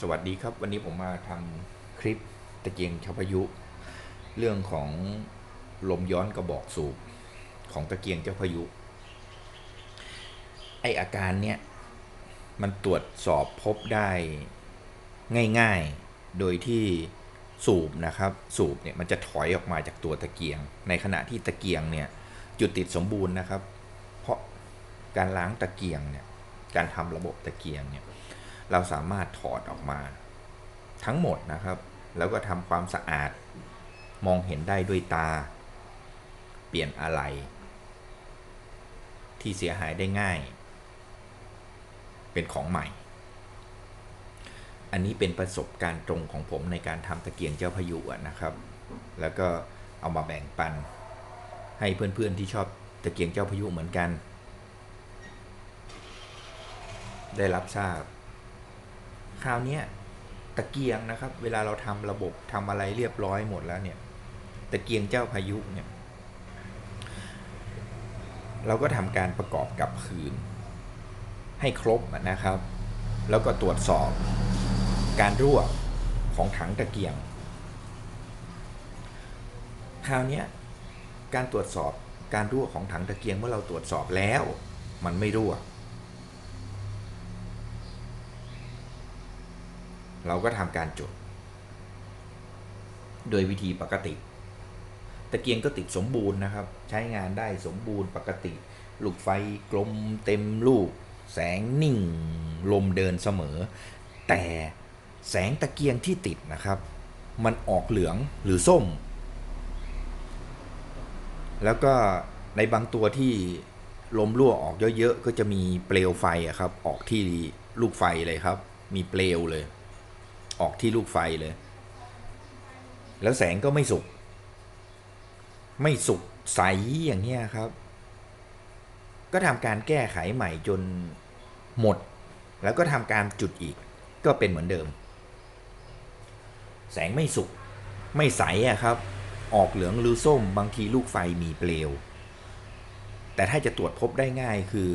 สวัสดีครับ วันนี้ผมมาทำคลิปตะเกียงชาวพายุ เรื่องของลมย้อนกระบอกสูบของตะเกียงเจ้าพายุ ไออาการเนี้ยมันตรวจสอบพบได้ง่ายๆ โดยที่สูบนะครับ สูบเนี่ยมันจะถอยออกมาจากตัวตะเกียง ในขณะที่ตะเกียงเนี่ยจุดติดสมบูรณ์นะครับ เพราะการล้างตะเกียงเนี่ยการทำระบบตะเกียงเนี่ย เราสามารถถอดออกมา ทั้งหมดนะครับ แล้วก็ทำความสะอาด มองเห็นได้ด้วยตา เปลี่ยนอะไร ที่เสียหายได้ง่าย เป็นของใหม่ อันนี้เป็นประสบการณ์ตรงของผมในการทำตะเกียงเจ้าพายุนะครับ แล้วก็เอามาแบ่งปัน ให้เพื่อนๆที่ชอบตะเกียงเจ้าพายุเหมือนกัน ได้รับทราบ คราวนี้ตะเกียงนะครับ เวลาเราทำระบบทำอะไรเรียบร้อยหมดแล้วเนี่ย ตะเกียงเจ้าพายุเนี่ย เราก็ทำการประกอบกับคืน ให้ครบนะครับ แล้วก็ตรวจสอบการรั่วของถังตะเกียง คราวนี้การตรวจสอบการรั่วของถังตะเกียงเมื่อเราตรวจสอบแล้ว มันไม่รั่ว เราก็ทำการจด โดยวิธีปกติ ตะเกียงก็ติดสมบูรณ์นะครับ ใช้งานได้สมบูรณ์ปกติ ลูกไฟกลมเต็มลูก แสงนิ่ง ลมเดินเสมอ แต่แสงตะเกียงที่ติดนะครับ มันออกเหลืองหรือส้ม แล้วก็ในบางตัวที่ลมรั่วออกเยอะๆ ก็จะมีเปลวไฟอะครับ ออกที่ลูกไฟเลยครับ มีเปลวเลย ออกที่ลูกไฟเลย แล้วแสงก็ไม่สุก ไม่สุกใสอย่างเงี้ยครับ ก็ทำการแก้ไขใหม่จนหมด แล้วก็ทำการจุดอีก ก็เป็นเหมือนเดิม แสงไม่สุก ไม่ใสอะครับ ออกเหลืองหรือส้มบางทีลูกไฟมีเปลว แต่ถ้าจะตรวจพบได้ง่ายคือ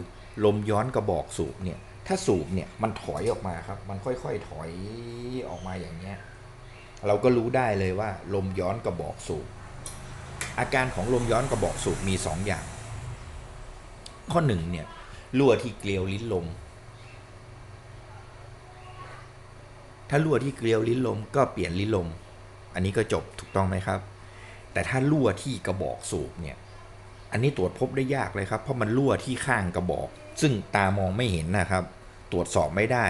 ลมย้อนกระบอกสูบเนี่ย ถ้าสูบเนี่ยมันถอยออกมาครับ มันค่อยๆถอยออกมาอย่างเงี้ย เราก็รู้ได้เลยว่า ลมย้อนกระบอกสูบ อาการของลมย้อนกระบอกสูบมีสองอย่าง ข้อหนึ่งเนี่ยรั่วที่เกลียวลิ้นลม ถ้ารั่วที่เกลียวลิ้นลมก็เปลี่ยนลิ้นลม อันนี้ก็จบถูกต้องไหมครับ แต่ถ้ารั่วที่กระบอกสูบเนี่ย อันนี้ตรวจพบได้ยากเลยครับ เพราะมันรั่วที่ข้างกระบอก ซึ่งตามองไม่เห็นนะครับ ตรวจสอบไม่ได้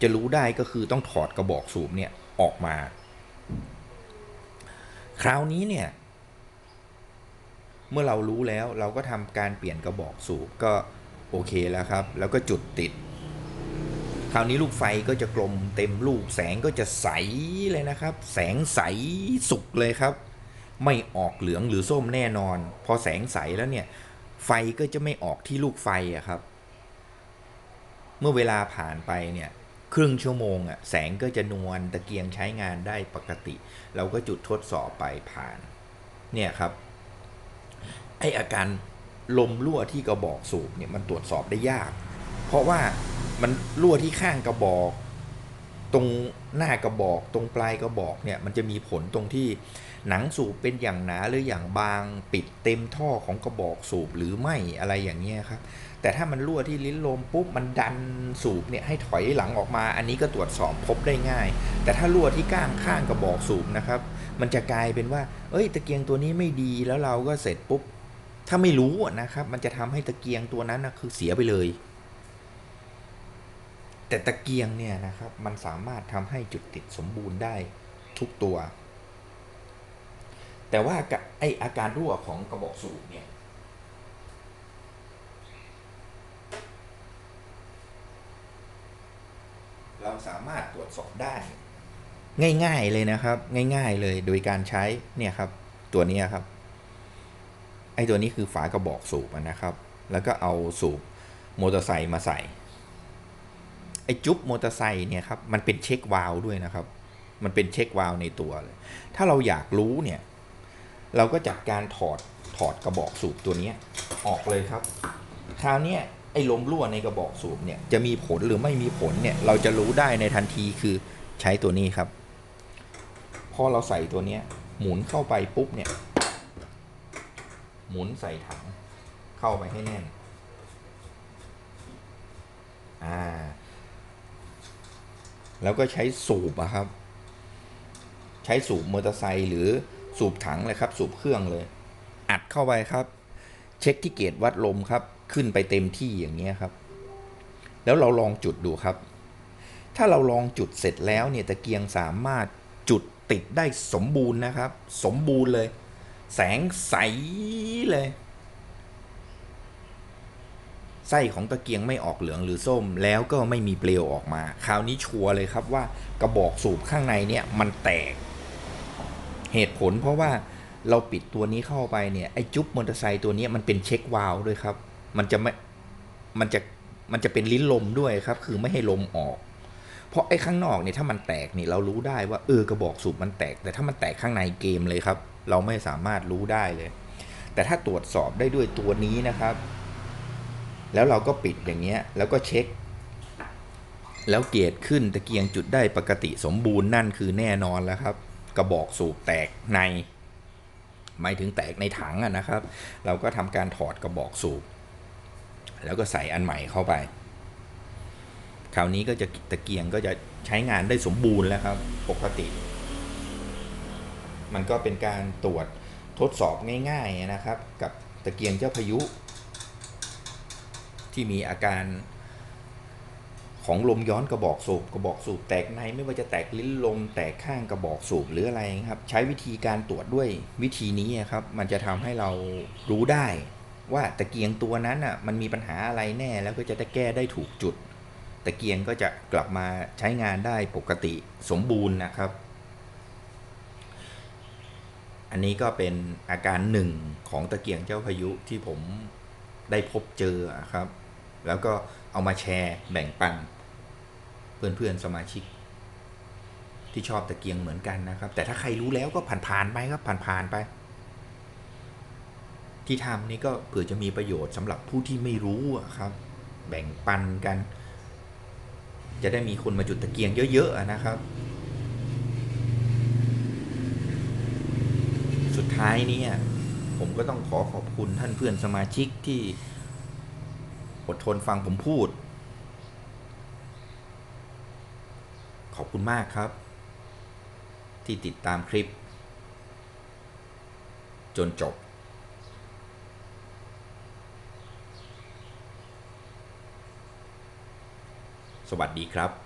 จะรู้ได้ก็คือต้องถอดกระบอกสูบเนี่ยออกมา คราวนี้เนี่ย เมื่อเรารู้แล้วเราก็ทำการเปลี่ยนกระบอกสูบก็โอเคแล้วครับ แล้วก็จุดติด คราวนี้ลูกไฟก็จะกลมเต็มลูกแสงก็จะใสเลยนะครับ แสงใสสุกเลยครับ ไม่ออกเหลืองหรือส้มแน่นอน พอแสงใสแล้วเนี่ย ไฟก็จะไม่ออกที่ลูกไฟอะครับ มื่อเวลาผ่านไปเนี่ยครึ่งชั่วโมงอะแสงก็จะนวลตะเกียงใช้งานได้ปกติ เราก็จุดทดสอบไปผ่าน เนี่ยครับ ไออาการลมรั่วที่กระบอกสูบเนี่ยมันตรวจสอบได้ยาก เพราะว่ามันรั่วที่ข้างกระบอก ตรงหน้ากระบอกตรงปลายกระบอกเนี่ยมันจะมีผลตรงที่หนังสูบเป็นอย่างหนาหรืออย่างบางปิดเต็มท่อของกระบอกสูบหรือไม่อะไรอย่างเงี้ยครับแต่ถ้ามันรั่วที่ลิ้นลมปุ๊บมันดันสูบเนี่ยให้ถอยหลังออกมา อันนี้ก็ตรวจสอบพบได้ง่าย แต่ถ้ารั่วที่ก้างข้างกระบอกสูบนะครับ มันจะกลายเป็นว่า เอ้ย ตะเกียงตัวนี้ไม่ดีแล้วเราก็เสร็จปุ๊บ ถ้าไม่รู้นะครับ มันจะทำให้ตะเกียงตัวนั้นนะคือเสียไปเลย แต่ตะเกียงเนี่ยนะครับมันสามารถทำให้จุดติดสมบูรณ์ได้ทุกตัว แต่ว่าไออาการรั่วของกระบอกสูบเนี่ยเราสามารถตรวจสอบได้ ง่ายๆเลยนะครับ ง่ายๆเลยโดยการใช้เนี่ยครับตัวนี้ครับไอตัวนี้คือฝากระบอกสูบนะครับ แล้วก็เอาสูบมอเตอร์ไซค์มาใส่ ไอจุ๊บมอเตอร์ไซค์เนี่ยครับมันเป็นเช็ควาลด้วยนะครับ มันเป็นเช็ควาลในตัวเลย ถ้าเราอยากรู้เนี่ย เราก็จัดการถอดถอดกระบอกสูบตัวนี้ออกเลยครับ คราวนี้ไอ้ลมรั่วในกระบอกสูบเนี่ยจะมีผลหรือไม่มีผลเนี่ยเราจะรู้ได้ในทันทีคือใช้ตัวนี้ครับ พอเราใส่ตัวนี้หมุนเข้าไปปุ๊บเนี่ย หมุนใส่ถังเข้าไปให้แน่น อ่า แล้วก็ใช้สูบอะครับ ใช้สูบมอเตอร์ไซค์หรือสูบถังเลยครับ สูบเครื่องเลย อัดเข้าไปครับ เช็คที่เกจวัดลมครับ ขึ้นไปเต็มที่อย่างเงี้ยครับ แล้วเราลองจุดดูครับ ถ้าเราลองจุดเสร็จแล้วเนี่ยตะเกียงสามารถจุดติดได้สมบูรณ์นะครับ สมบูรณ์เลย แสงใสเลย ไส้ของตะเกียงไม่ออกเหลืองหรือส้ม แล้วก็ไม่มีเปลวออกมา คราวนี้ชัวร์เลยครับว่ากระบอกสูบข้างในเนี่ยมันแตก เหตุผลเพราะว่าเราปิดตัวนี้เข้าไปเนี่ยไอ้จุ๊บมอเตอร์ไซค์ตัวนี้มันเป็นเช็ควาล์วด้วยครับ มันจะไม่มันจะมันจะเป็นลิ้นลมด้วยครับ คือไม่ให้ลมออก เพราะไอ้ข้างนอกเนี่ยถ้ามันแตกนี่เรารู้ได้ว่าเออกระบอกสูบมันแตก แต่ถ้ามันแตกข้างในเกมเลยครับ เราไม่สามารถรู้ได้เลย แต่ถ้าตรวจสอบได้ด้วยตัวนี้นะครับ แล้วเราก็ปิดอย่างเงี้ยแล้วก็เช็ค แล้วเกียร์ขึ้นตะเกียงจุดได้ปกติสมบูรณ์นั่นคือแน่นอนแล้วครับ กระบอกสูบแตกใน หมายถึงแตกในถังอะนะครับ เราก็ทำการถอดกระบอกสูบ แล้วก็ใส่อันใหม่เข้าไป คราวนี้ก็จะตะเกียงก็จะใช้งานได้สมบูรณ์แล้วครับ ปกติ มันก็เป็นการตรวจทดสอบง่าย ๆนะครับ กับตะเกียงเจ้าพายุ ที่มีอาการของลมย้อนกระบอกสูบกระบอกสูบแตกในไม่ว่าจะแตกลิ้นลมแตกข้างกระบอกสูบหรืออะไรครับ ใช้วิธีการตรวจด้วยวิธีนี้ครับ มันจะทำให้เรารู้ได้ว่าตะเกียงตัวนั้นอะมันมีปัญหาอะไรแน่แล้วก็จะได้แก้ได้ถูกจุด ตะเกียงก็จะกลับมาใช้งานได้ปกติสมบูรณ์นะครับ อันนี้ก็เป็นอาการหนึ่งของตะเกียงเจ้าพายุที่ผมได้พบเจอครับ แล้วก็เอามาแชร์แบ่งปัน เพื่อนๆสมาชิก ที่ชอบตะเกียงเหมือนกันนะครับ แต่ถ้าใครรู้แล้วก็ผ่านๆไปครับผ่านๆไป ที่ทำนี่ก็เผื่อจะมีประโยชน์สำหรับผู้ที่ไม่รู้ครับ แบ่งปันกัน จะได้มีคนมาจุดตะเกียงเยอะๆนะครับ สุดท้ายนี่ยผมก็ต้องขอขอบคุณท่านเพื่อนสมาชิกที่ อดทนฟังผมพูด ขอบคุณมากครับ ที่ติดตามคลิป จนจบ สวัสดีครับ